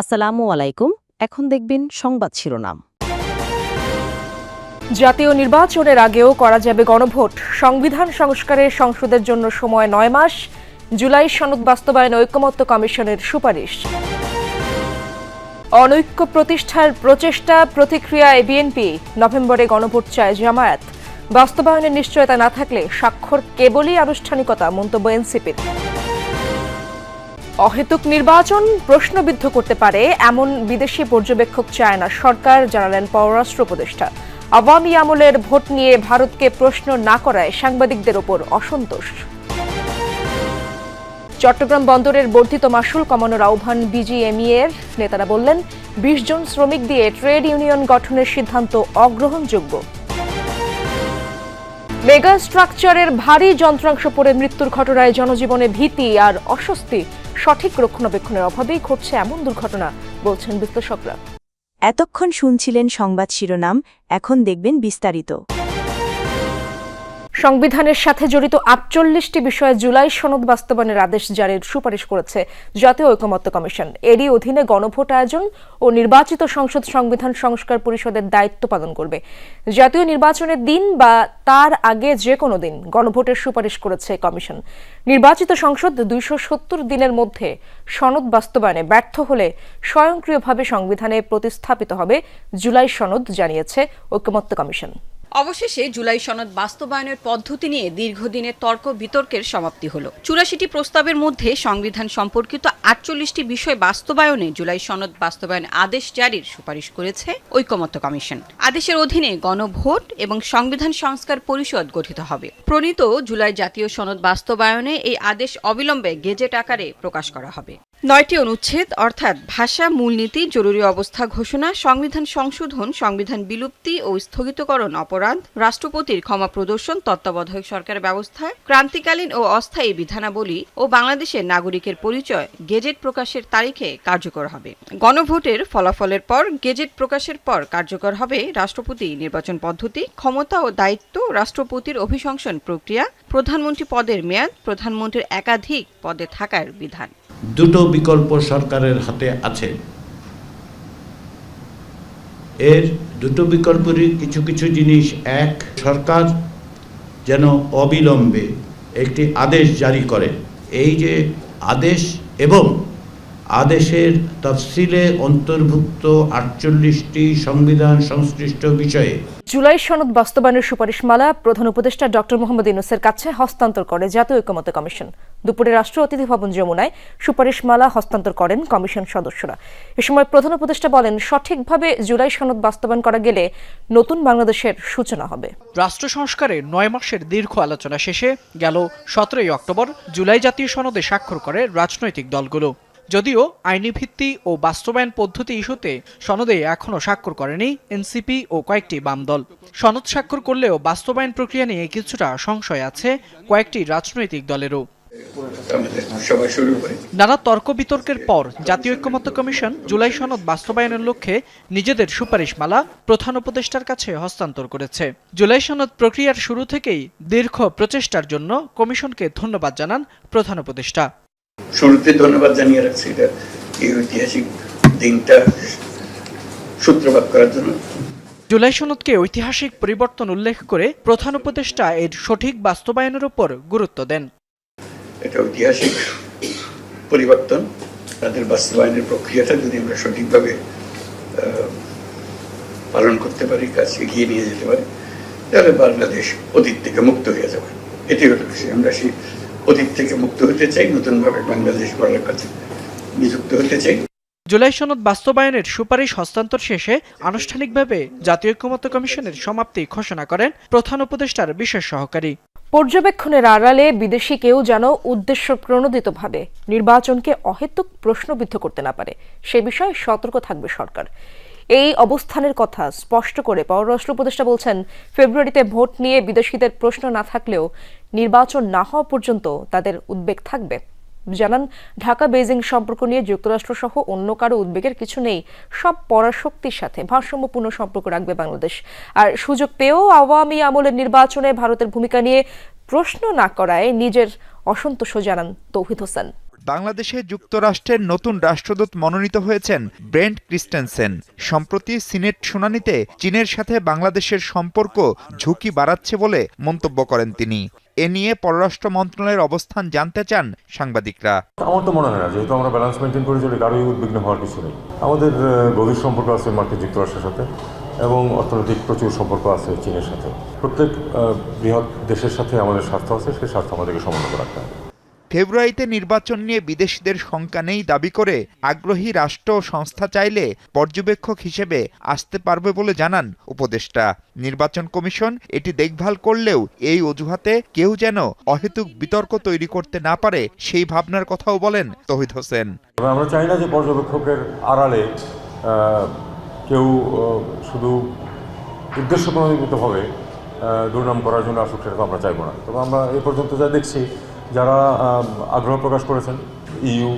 আসসালামু আলাইকুম, এখন দেখবেন সংবাদ শিরোনাম। জাতীয় নির্বাচনের আগেও করা যাবে গণভোট। সংবিধান সংস্কারের সংসদের জন্য সময় নয় মাস। জুলাই সনদ বাস্তবায়ন ঐক্যমত্য কমিশনের সুপারিশ। অনৈক্য প্রতিষ্ঠার প্রচেষ্টা প্রতিক্রিয়ায় বিএনপি। নভেম্বরে গণভোট চায় জামায়াত। বাস্তবায়নের নিশ্চয়তা না থাকলে স্বাক্ষর কেবলই আনুষ্ঠানিকতা, মন্তব্য এনসিপির। অহেতুক নির্বাচন প্রশ্নবিদ্ধ করতে পারে এমন বিদেশি পর্যবেক্ষক চায় না সরকার, জানালেন পররাষ্ট্র উপদেষ্টা। আওয়ামী আমলের ভোট নিয়ে ভারতকে প্রশ্ন না করায় সাংবাদিকদের ওপর অসন্তোষ। চট্টগ্রাম বন্দরের বর্ধিত মাসুল কমানোর আহ্বান বিজিএমইএ নেতারা বললেন, বিশ জন শ্রমিক দিয়ে ট্রেড ইউনিয়ন গঠনের সিদ্ধান্ত অগ্রহণযোগ্য। মেগা স্ট্রাকচারের ভারী যন্ত্রাংশ পড়ে মৃত্যুর ঘটনায় জনজীবনে ভীতি আর অস্বস্তি। সঠিক রক্ষণাবেক্ষণের অভাবেই ঘটছে এমন দুর্ঘটনা, বলছেন বিশ্লেষকরা। এতক্ষণ শুনছিলেন সংবাদ শিরোনাম, এখন দেখবেন বিস্তারিত। সংবিধানের সাথে জড়িত আটচল্লিশটি বিষয়ে জুলাই সনদ বাস্তবায়নের আদেশ জারির সুপারিশ করেছে জাতীয় ঐকমত্য কমিশন। এরই অধীনে গণভোট আয়োজন ও নির্বাচিত সংসদ সংবিধান সংস্কার পরিষদের দায়িত্ব পালন করবে। জাতীয় নির্বাচনের দিন বা তার আগে যে কোনো দিন গণভোটের সুপারিশ করেছে কমিশন। নির্বাচিত সংসদ দুইশো সত্তর দিনের মধ্যে সনদ বাস্তবায়নে ব্যর্থ হলে স্বয়ংক্রিয়ভাবে সংবিধানে প্রতিস্থাপিত হবে জুলাই সনদ, জানিয়েছে ঐকমত্য কমিশন। অবশেষে জুলাই সনদ বাস্তবায়নের পদ্ধতি নিয়ে দীর্ঘদিনের তর্ক বিতর্কের সমাপ্তি হল। চুরাশিটি প্রস্তাবের মধ্যে সংবিধান সম্পর্কিত আটচল্লিশটি বিষয় বাস্তবায়নে জুলাই সনদ বাস্তবায়ন আদেশ জারির সুপারিশ করেছে ঐকমত্য কমিশন। আদেশের অধীনে গণভোট এবং সংবিধান সংস্কার পরিষদ গঠিত হবে। প্রণীত জুলাই জাতীয় সনদ বাস্তবায়নে এই আদেশ অবিলম্বে গেজেট আকারে প্রকাশ করা হবে। নয়টি অনুচ্ছেদ, অর্থাৎ ভাষা, মূলনীতি, জরুরি অবস্থা ঘোষণা, সংবিধান সংশোধন, সংবিধান বিলুপ্তি ও স্থগিতকরণ অপরাধ, রাষ্ট্রপতির ক্ষমা প্রদর্শন, তত্ত্বাবধায়ক সরকারের ব্যবস্থা, ক্রান্তিকালীন ও অস্থায়ী বিধানাবলী ও বাংলাদেশের নাগরিকের পরিচয়, গেজেট প্রকাশের তারিখে কার্যকর হবে। গণভোটের ফলাফলের পর গেজেট প্রকাশের পর কার্যকর হবে রাষ্ট্রপতি নির্বাচন পদ্ধতি, ক্ষমতা ও দায়িত্ব, রাষ্ট্রপতির অভিশংসন প্রক্রিয়া, প্রধানমন্ত্রী পদের মেয়াদ, প্রধানমন্ত্রীর একাধিক পদে থাকার বিধান। দুটো বিকল্প সরকারের হাতে আছে। এর দুটো বিকল্পেরই কিছু কিছু জিনিস, এক, সরকার যেন অবিলম্বে একটি আদেশ জারি করে। এই যে আদেশ এবং আদেশের তফসিলে অন্তর্ভুক্ত আটচল্লিশটি সংবিধান সংশ্লিষ্ট বিষয়ে। জুলাই সনদ বাস্তবায়নের সুপারিশমালা প্রধান উপদেষ্টা ডক্টর মোহাম্মদ ইউনুসের কাছে হস্তান্তর করে জাতীয় ঐক্যমত্য কমিশন। দুপুরে রাষ্ট্র অতিথি ভবন যমুনায় সুপারিশমালা হস্তান্তর করেন কমিশন সদস্যরা। এ সময় প্রধান উপদেষ্টা বলেন সঠিকভাবে জুলাই সনদ বাস্তবায়ন করা গেলে নতুন বাংলাদেশের সূচনা হবে। রাষ্ট্র সংস্কারে নয় মাসের দীর্ঘ আলোচনা শেষে গেল সতেরোই অক্টোবর জুলাই জাতীয় সনদে স্বাক্ষর করে রাজনৈতিক দলগুলো। যদিও আইনি ভিত্তি ও বাস্তবায়ন পদ্ধতি ইস্যুতে সনদে এখনও স্বাক্ষর করেনি এনসিপি ও কয়েকটি বাম দল। সনদ স্বাক্ষর করলেও বাস্তবায়ন প্রক্রিয়া নিয়ে কিছুটা সংশয় আছে কয়েকটি রাজনৈতিক দলেরও। নানা তর্ক বিতর্কের পর জাতীয় ঐক্যমত্য কমিশন জুলাই সনদ বাস্তবায়নের লক্ষ্যে নিজেদের সুপারিশমালা প্রধান উপদেষ্টার কাছে হস্তান্তর করেছে। জুলাই সনদ প্রক্রিয়ার শুরু থেকেই দীর্ঘ প্রচেষ্টার জন্য কমিশনকে ধন্যবাদ জানান প্রধান উপদেষ্টা। শুরুতে ধন্যবাদ জানিয়ে রাখছি এটা এই ঐতিহাসিক দিনটা সূত্রপাত করার জন্য। জুলাই সনদকে ঐতিহাসিক পরিবর্তন উল্লেখ করে প্রধান উপদেষ্টা এর সঠিক বাস্তবায়নের উপর গুরুত্ব দেন। এটা ঐতিহাসিক পরিবর্তন। তাদের বাস্তবায়নের প্রক্রিয়াটা যদি আমরা সঠিকভাবে পালন করতে পারি কাজ এগিয়ে নিয়ে যেতে পারি তাহলে বাংলাদেশ অতীত থেকে মুক্ত হয়ে যাবে। এটি হলো বিষয়। আমরা সেই অতীত থেকে মুক্ত হতে চাই নতুনভাবে বাংলাদেশ গড়ার কাছে নিযুক্ত হতে চাই। জুলাই সনদ বাস্তবায়নের সুপারিশ হস্তান্তর শেষে আনুষ্ঠানিকভাবে জাতীয় ঐক্যমত্য কমিশনের সমাপ্তি ঘোষণা করেন প্রধান উপদেষ্টার বিশেষ সহকারী। পর্যবেক্ষণের আড়ালে বিদেশি কেউ যেন উদ্দেশ্য প্রণোদিতভাবে নির্বাচনকে অহেতুক প্রশ্নবিদ্ধ করতে না পারে সে বিষয়ে সতর্ক থাকবে সরকার। এই অবস্থানের কথা স্পষ্ট করে পররাষ্ট্র উপদেষ্টা বলছেন, ফেব্রুয়ারিতে ভোট নিয়ে বিদেশিদের প্রশ্ন না থাকলেও নির্বাচন না হওয়া পর্যন্ত তাদের উদ্বেগ থাকবে। জানান, ঢাকা বেজিং সম্পর্ক নিয়ে যুক্তরাষ্ট্র সহ অন্য কারও উদ্বেগের কিছু নেই, সব পরাশক্তির সাথে ভারসাম্যপূর্ণ সম্পর্ক রাখবে বাংলাদেশ। আর সুযোগ পেয়েও আওয়ামী আমলের নির্বাচনে ভারতের ভূমিকা নিয়ে প্রশ্ন না করায় নিজের অসন্তোষ জানান তৌহিদ হোসেন। বাংলাদেশে যুক্তরাষ্ট্রের নতুন রাষ্ট্রদূত মনোনীত হয়েছেন ব্রেন্ট ক্রিস্টেনসেন। সম্প্রতি সিনেট শুনানিতে চীনের সাথে বাংলাদেশের সম্পর্ক ঝুঁকি বাড়াচ্ছে বলে মন্তব্য করেন তিনি। এ নিয়ে পররাষ্ট্র মন্ত্রণালয়ের অবস্থান জানতে চান সাংবাদিকরা। আমার তো মনে হয় না, যেহেতু আমরা ব্যালেন্স মেনটেন করে চলি কারোই উদ্বিগ্ন হওয়ার কিছু নেই। আমাদের গভীর সম্পর্ক আছে মার্কিন যুক্তরাষ্ট্রের সাথে এবং অর্থনৈতিক প্রচুর সম্পর্ক আছে চীনের সাথে। প্রত্যেক বৃহৎ দেশের সাথে আমাদের স্বার্থ আছে, সেই স্বার্থ আমাদেরকে সমন্বয় রাখতে হবে। ফেব্রুয়ারিতে নির্বাচন নিয়ে বিদেশিদের শঙ্কা নেই দাবি করে আগ্রহী রাষ্ট্র সংস্থা চাইলে পর্যবেক্ষক হিসেবে আসতে পারবে বলে জানান উপদেষ্টা। নির্বাচন কমিশন এটি দেখভাল করলেও এই অজুহাতে কেউ যেন অহেতুক বিতর্ক তৈরি করতে না পারে সেই ভাবনার কথাও বলেন তহিদ হোসেন। আমরা চাই না যে পর্যবেক্ষকের আড়ালে কেউ শুধু উদ্দেশ্য প্রণোদিতভাবে দুর্নাম করার জন্য আসুক সেটা তো আমরা চাইব না। তবে আমরা এ পর্যন্ত যা দেখছি যারা আগ্রহ প্রকাশ করেছেন ইইউ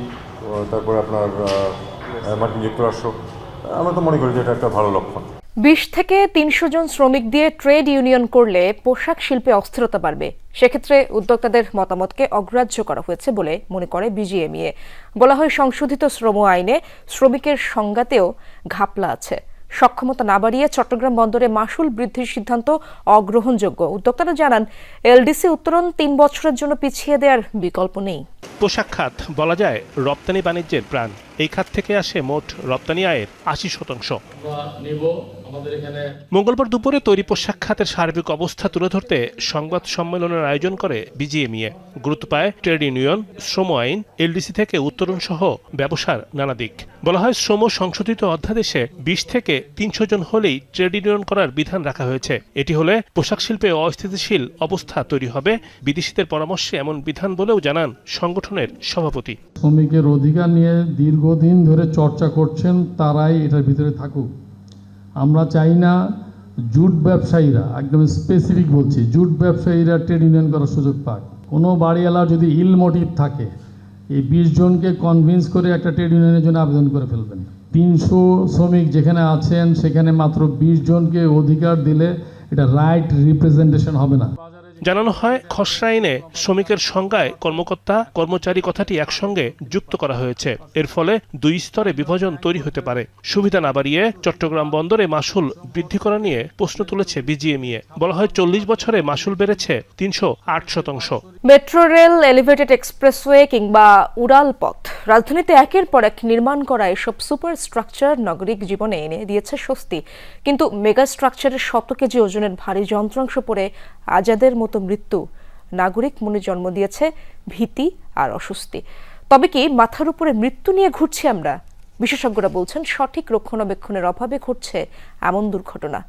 তারপরে আপনার মার্কিন যুক্তরাষ্ট্র আমরা তো মনে করি যে এটা একটা ভালো লক্ষণ। বিশ থেকে তিনশো জন শ্রমিক দিয়ে ট্রেড ইউনিয়ন করলে পোশাক শিল্পে অস্থিরতা বাড়বে। সেক্ষেত্রে উদ্যোক্তাদের মতামতকে অগ্রাহ্য করা হয়েছে বলে মনে করে বিজিএমইএ। বলা হয়, সংশোধিত শ্রম আইনে শ্রমিকের সংজ্ঞাতেও ঘাপলা আছে। সক্ষমতা না বাড়িয়ে চট্টগ্রাম বন্দরে মাসুল বৃদ্ধির সিদ্ধান্ত অগ্রহণযোগ্য। উদ্যোক্তারা জানান এলডিসি উত্তরণ তিন বছরের জন্য পিছিয়ে দেওয়ার বিকল্প নেই। পোশাক খাত বলা যায় রপ্তানি বাণিজ্যের প্রাণ। এই খাত থেকে আসে মোট রপ্তানি আয়ের আশি শতাংশ। মঙ্গলবার দুপুরে তৈরি পোশাক খাতের সার্বিক অবস্থা তুলে ধরতে সংবাদ সম্মেলনের আয়োজন করে বিজিএমইএ। গুরুত্ব পায় ট্রেড ইউনিয়ন শ্রম আইন এলডিসি থেকে উত্তরণ সহ ব্যবসার নানা দিক। বলা হয় শ্রম সংশোধিত অধ্যাদেশে বিশ থেকে তিনশো জন হলেই ট্রেড ইউনিয়ন করার বিধান রাখা হয়েছে। এটি হলে পোশাক শিল্পে অস্থিতিশীল অবস্থা তৈরি হবে। বিদেশিদের পরামর্শে এমন বিধান বলেও জানান সংগঠনের সভাপতি। শ্রমিকের অধিকার নিয়ে দীর্ঘদিন ধরে চর্চা করছেন তারাই এটার ভিতরে থাকুক। আমরা চাই না জুট ব্যবসায়ীরা, একদম স্পেসিফিক বলছি, জুট ব্যবসায়ীরা ট্রেড ইউনিয়ন করার সুযোগ পাক। কোনো বাড়িওয়ালা যদি ইল মোটিভ থাকে, এই বিশ জনকে কনভিন্স করে একটা ট্রেড ইউনিয়নের জন্য আবেদন করে ফেলবেন। তিনশো শ্রমিক যেখানে আছেন, সেখানে মাত্র বিশ জনকে অধিকার দিলে এটা রাইট রিপ্রেজেন্টেশন হবে না। জানানো হয়, খসড়া আইনে শ্রমিকের সংজ্ঞায় কর্মকর্তা, কর্মচারী কথাটি একসঙ্গে যুক্ত করা হয়েছে। এর ফলে দুই স্তরে বিভাজন তৈরি হতে পারে। সুবিধা না বাড়িয়ে চট্টগ্রাম বন্দরে মাসুল বৃদ্ধি করা নিয়ে প্রশ্ন তুলেছে বিজিএমইএ। বলা হয়, চল্লিশ বছরে মাসুল বেড়েছে তিনশো আট শতাংশ। মেট্রো রেল, এলিভেটেড এক্সপ্রেসওয়ে কিংবা উড়াল পথ রাজধানীতে একের পর এক নির্মাণ করা এসব সুপার স্ট্রাকচার নাগরিক জীবনে এনে দিয়েছে স্বস্তি। কিন্তু মেগা স্ট্রাকচারের শত কেজি ওজনের ভারী যন্ত্রাংশ পড়ে আজাদের মতো মৃত্যু। নাগরিক মনে জন্ম দিয়েছে ভীতি আর অস্বস্তি। তবে কি মাথার উপরে মৃত্যু নিয়ে ঘুরছি আমরা? বিশেষজ্ঞরা বলছেন সঠিক রক্ষণাবেক্ষণের অভাবে ঘটছে এমন দুর্ঘটনা।